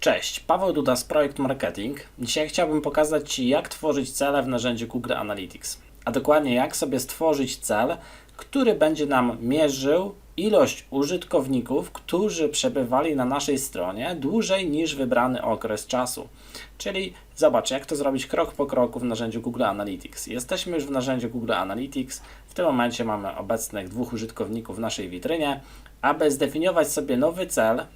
Cześć, Paweł Duda z Projekt Marketing. Dzisiaj chciałbym pokazać Ci, jak tworzyć cele w narzędziu Google Analytics, a dokładnie jak sobie stworzyć cel, który będzie nam mierzył ilość użytkowników, którzy przebywali na naszej stronie dłużej niż wybrany okres czasu. Czyli zobacz, jak to zrobić krok po kroku w narzędziu Google Analytics. Jesteśmy już w narzędziu Google Analytics. W tym momencie mamy obecnych dwóch użytkowników w naszej witrynie. Aby zdefiniować sobie nowy cel,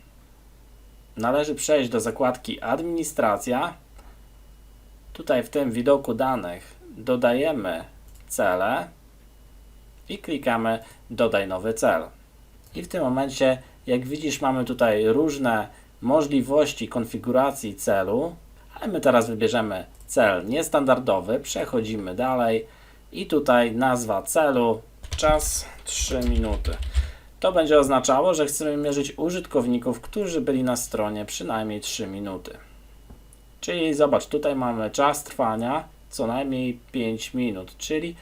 należy przejść do zakładki Administracja. Tutaj w tym widoku danych dodajemy cele i klikamy Dodaj nowy cel. I w tym momencie, jak widzisz, mamy tutaj różne możliwości konfiguracji celu, ale my teraz wybierzemy cel niestandardowy, przechodzimy dalej i tutaj nazwa celu czas 3 minuty. To będzie oznaczało, że chcemy mierzyć użytkowników, którzy byli na stronie przynajmniej 3 minuty. Czyli zobacz, tutaj mamy czas trwania co najmniej 5 minut, czyli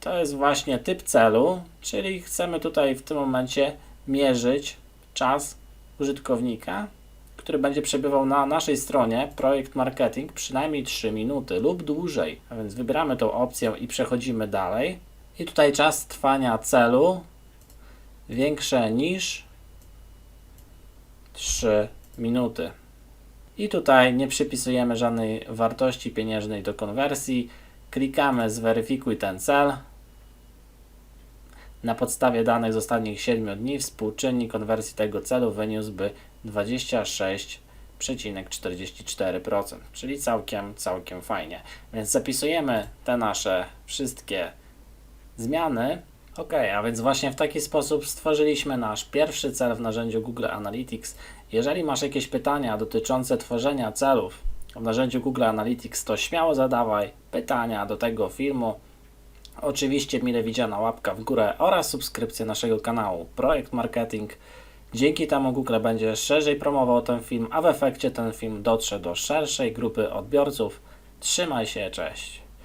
to jest właśnie typ celu, czyli chcemy tutaj w tym momencie mierzyć czas użytkownika, który będzie przebywał na naszej stronie projekt marketing przynajmniej 3 minuty lub dłużej. A więc wybieramy tą opcję i przechodzimy dalej. I tutaj czas trwania celu większe niż 3 minuty. I tutaj nie przypisujemy żadnej wartości pieniężnej do konwersji. Klikamy zweryfikuj ten cel. Na podstawie danych z ostatnich 7 dni współczynnik konwersji tego celu wyniósłby 26,44%, czyli całkiem, całkiem fajnie. Więc zapisujemy te nasze wszystkie zmiany. Ok, a więc właśnie w taki sposób stworzyliśmy nasz pierwszy cel w narzędziu Google Analytics. Jeżeli masz jakieś pytania dotyczące tworzenia celów w narzędziu Google Analytics, to śmiało zadawaj pytania do tego filmu. Oczywiście mile widziana łapka w górę oraz subskrypcja naszego kanału Projekt Marketing. Dzięki temu Google będzie szerzej promował ten film, a w efekcie ten film dotrze do szerszej grupy odbiorców. Trzymaj się, cześć.